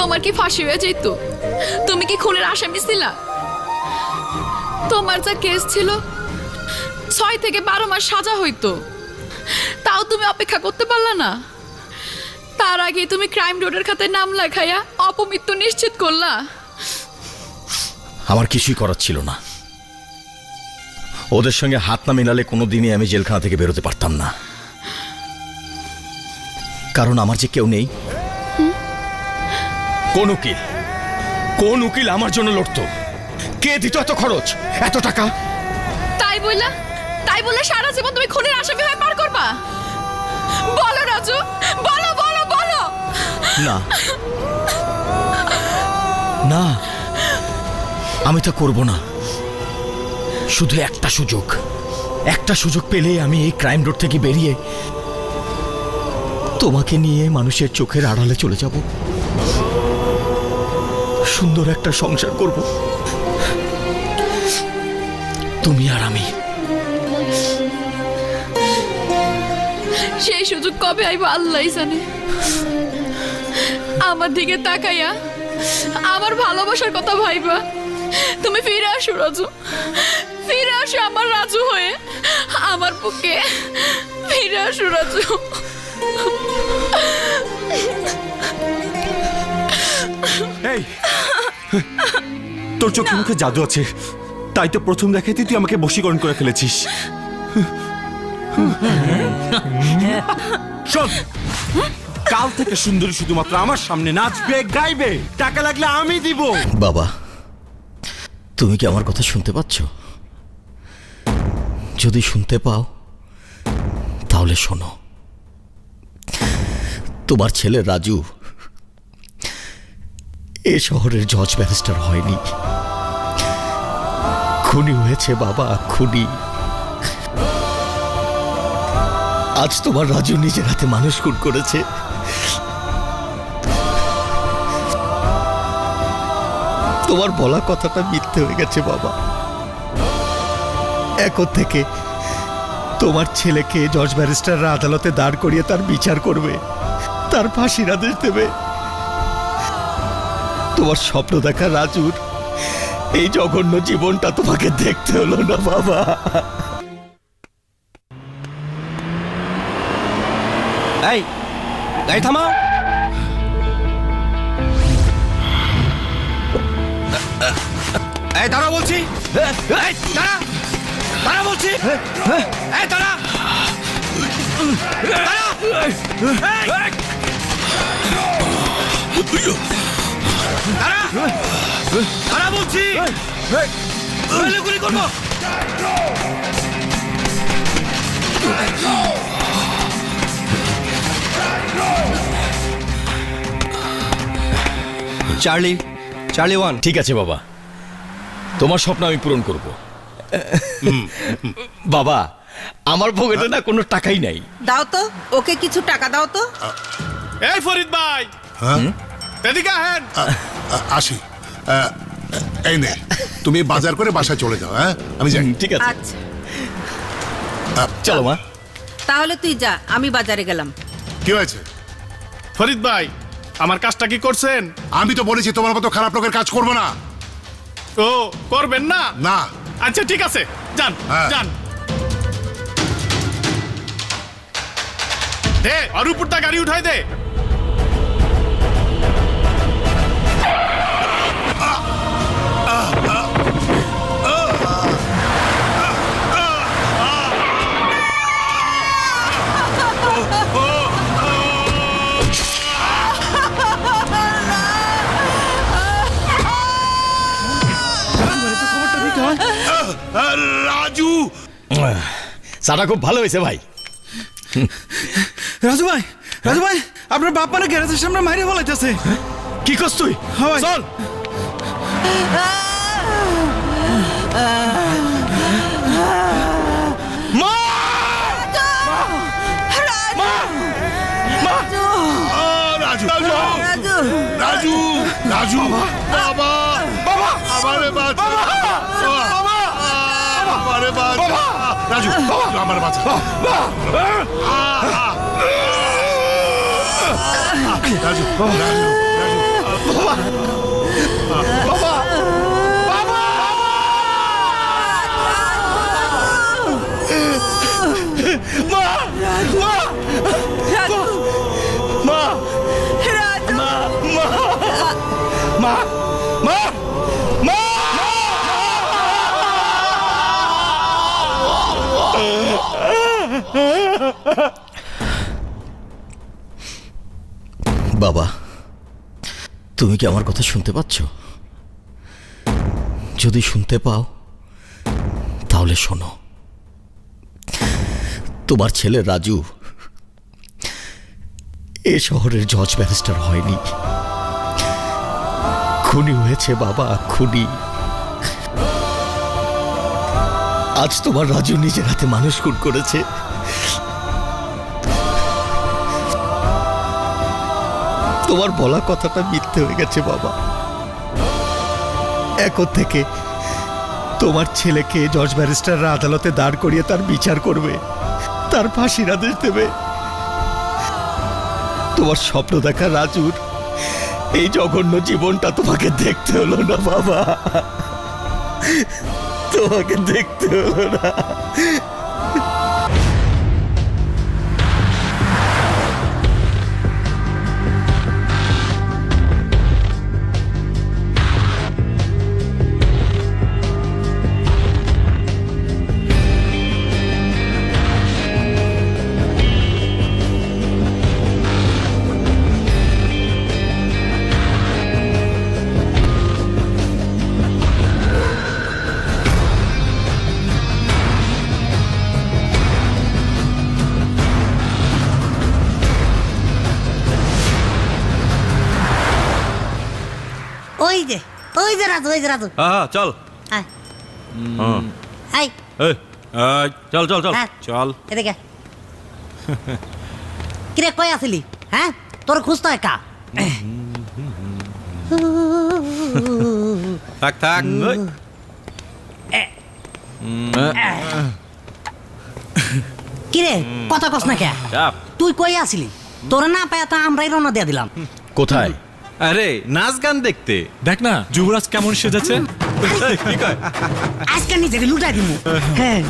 তোমার কি ফাঁসি হয়ে যেত? তুমি কি খুনের আসামি ছিলা? তোমার যা কেস ছিল, ছয় থেকে বারো মাস সাজা হইতো। তাও তুমি অপেক্ষা করতে পারলা না। তার আগে তুমি ক্রাইম রোডের খাতায় নাম লেখাইয়া অপমৃত্যু নিশ্চিত করলা। আমার কিছুই করার ছিল না। ওদের সঙ্গে হাত না মিলালে কোনোদিনই আমি জেলখানা থেকে বেরোতে পারতাম না। কারণ আমার যে কেউ নেই কোন উকিল? কোন উকিল আমার জন্য লড়তো? কে দিত এত খরচ? এত টাকা? তাই বললা? তাই বলে সারা জীবন তুমি খুনের আসামি হয়ে পার করবা? বলো রাজু। বলো বলো বলো। না। না। আমি তা করব না। শুধু একটা সুযোগ। একটা সুযোগ পেলেই আমি এই ক্রাইম রোড থেকে বেরিয়ে তোমাকে নিয়ে মানুষের চোখের আড়ালে চলে যাব। সুন্দর একটা সংসার করব। তুমি আর আমি। সেই সুযোগ কবে আইব আল্লাহ জানে। আমার দিকে তাকাইয়া আমার ভালোবাসার কথা ভাইবা। তুমি ফিরে আসো রাজু। ফিরে আসো আমার রাজু হয়ে। আমার বুকে ফিরে আসো রাজু। এই। তোর চোখে মুখে জাদু আছে। তাই তো প্রথম দেখাতেই তুই আমাকে বশীকরণ করে ফেলেছিস। শোন কাল থেকে সুন্দরী শুধুমাত্র আমার সামনে নাচবে গাইবে। টাকা লাগলে আমি দিব। বাবা তুমি কি আমার কথা শুনতে পাচ্ছ? যদি শুনতে পাও তাহলে শোনো। তোমার ছেলে রাজু এ শহরের জজ ব্যারিস্টার হয়নি। খুনি হয়েছে বাবা, খুনি। আজ তোমার রাজু নিজের হাতে মানুষ খুন করেছে। তোমার বলা কথাটা মিথ্যে হয়ে গেছে বাবা। এখন থেকে তোমার ছেলেকে জজ ব্যারিস্টাররা আদালতে দাঁড় করিয়ে তার বিচার করবে। তার ফাঁসির আদেশ দেবে। তোমার স্বপ্ন দেখা রাজুর। এই জঘন্য জীবনটা তোমাকে দেখতে হলো না, বাবা। এই গাড়ি থামাও এই বলছি। এই বলছি। এই, দাঁড়া! দাঁড়া দাঁড়া বলছি! নইলে গুলি করব! Charlie Charlie one. ঠিক আছে বাবা। তোমার স্বপ্ন আমি পূরণ করব। বাবা আমার পকেটে না কোনো টাকাই নাই। দাও তো ওকে কিছু টাকা দাও তো। এই ফরিদ ভাই! এদিকে আহেন আসি। এই নে তুমি বাজার করে বাসায় চলে যাও হ্যাঁ? আমি যাই। ঠিক আছে। আচ্ছা। চলো মা। তাহলে তুই যা আমি বাজারে গেলাম। কি হয়েছে? ফরিদ ভাই আমার কাজটা কি করছেন? আমি তো বলেছি তোমার মতো খারাপ লোকের কাজ করব না। ও করবেন না? না। আচ্ছা ঠিক আছে। যান হ্যাঁ। যান। দে আর উপরটা গাড়ি উঠাই দে। রাজু। চাটা খুব ভালো হয়েছে ভাই। রাজু ভাই রাজু ভাই আপনার বাপ মানে গ্যারেজের সামনে মাইরে বলাইতেছে কি করছ তুই? চল। রাজু রাজু রাজু। রাজু বাবা। বাবা আমারে বাবা। আমার বাবা! রাজু আমার বাঁচা। রাজু রাজু বাবা বাবা! বাবা! মা! মা! রাজু! মা! মা! মা! মা! বাবা, তুমি কি আমার কথা শুনতে পাচ্ছ? যদি শুনতে পাও, তাহলে শোনো। তোমার ছেলে রাজু, এ শহরের জজ ব্যারিস্টার হয়নি। খুনি হয়েছে বাবা, খুনি। আজ তোমার রাজু নিজের হাতে মানুষ খুন করেছে। তোমার বলা কথাটা মিথ্যে হয়ে গেছে, বাবা। এখন থেকে তোমার ছেলেকে জজ ব্যারিস্টাররা আদালতে দাঁড় করিয়ে তার বিচার করবে। তার ফাঁসির আদেশ দেবে। তোমার স্বপ্ন দেখা রাজুর, এই জঘন্য জীবনটা তোমাকে দেখতে হলো না, বাবা। তোমাকে দেখতে হলো না। ওই যে রাজু ওই যে রাজু। হ্যাঁ চল। আয় আয়। এই, এই, চল চল চল। হ্যাঁ। চল। এদিকে। কিরে কই আসিলি? হ্যাঁ? তোর খুঁজতো একা। থাক থাক। কিরে কথা কস না কে? তুই কই আসিলি? তোর না পায় তো আমরাই রওনা দিয়ে দিলাম। কোথায়? আরে নাচ গান দেখতে। দেখ না যুবরাজ কেমন সেজেছে। আজকে নিজেকে লুটাই দিমু। হ্যাঁ।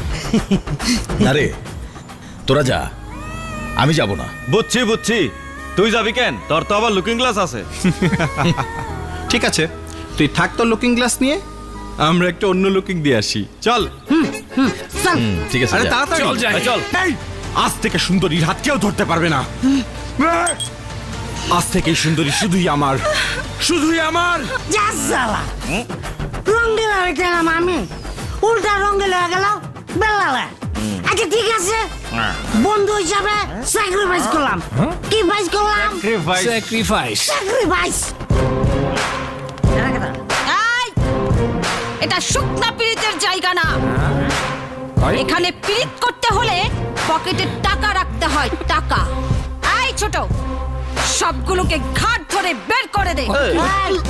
না রে তোরা যা। আমি যাব না। বুঝছি বুঝছি। তুই যাবি কেন? তোর তো আবার লুকিং গ্লাস আছে। ঠিক আছে। তুই থাক তো লুকিং গ্লাস নিয়ে। আমরা একটা অন্য লুকিং দিয়ে আসি। চল। চল। ঠিক আছে আরে তাড়াতাড়ি। চল চল আজ থেকে সুন্দরীর হাত কেউ ধরতে পারবে না। আজ থেকে সুন্দরী শুধুই আমার। শুধুই আমার। যা সালা রঙ্গিলা হয়ে গেলাম আমি? উল্টা রঙ্গিলা হয়ে গেল বেলালে। আচ্ছা ঠিক আছে। বন্ধু হিসাবে স্যাক্রিফাইস করলাম। কি ফাইস করলাম? স্যাক্রিফাইস স্যাক্রিফাইস এটা শুকনা পীড়িতের জায়গা না। এখানে পীড়িত করতে হলে পকেটে টাকা রাখতে হয় টাকা। এই ছোট। সবগুলোকে ঘাট ধরে বের করে দে। শালা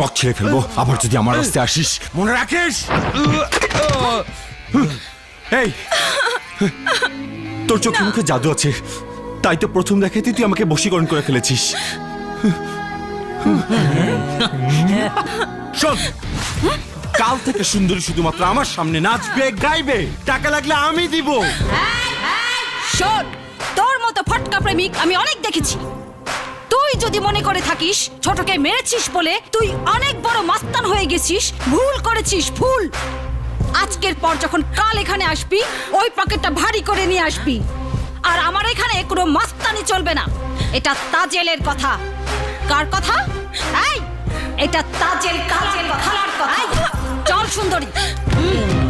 রক ছেড়ে ফেলব। আবার যদি আমার রাস্তায় আসিস মনে রাখিস? এই তোর চোখে মুখে জাদু আছে। তাই তো প্রথম দেখাতে তুই আমাকে বশীকরণ করে ফেলেছিস। শোন কাল থেকে সুন্দরী শুধুমাত্র আমার সামনে নাচবে গাইবে। টাকা লাগলে আমি দিব। শোন তোর মতো ফটকা প্রেমিক আমি অনেক দেখেছি। তুই যদি মনে করে থাকিস ছোটকে মেরেছিস বলে তুই অনেক বড় মাস্তান হয়ে গেছিস ভুল করেছিস ভুল। আজকের পর যখন কাল এখানে আসবি ওই পকেটটা ভারী করে নিয়ে আসবি। আর আমার এখানে কোনো মাস্তানি চলবে না। এটা তাজেলের কথা। কার কথা? এই এটা তাজেল কাজেল খালার কথা। চল সুন্দরী। হুম।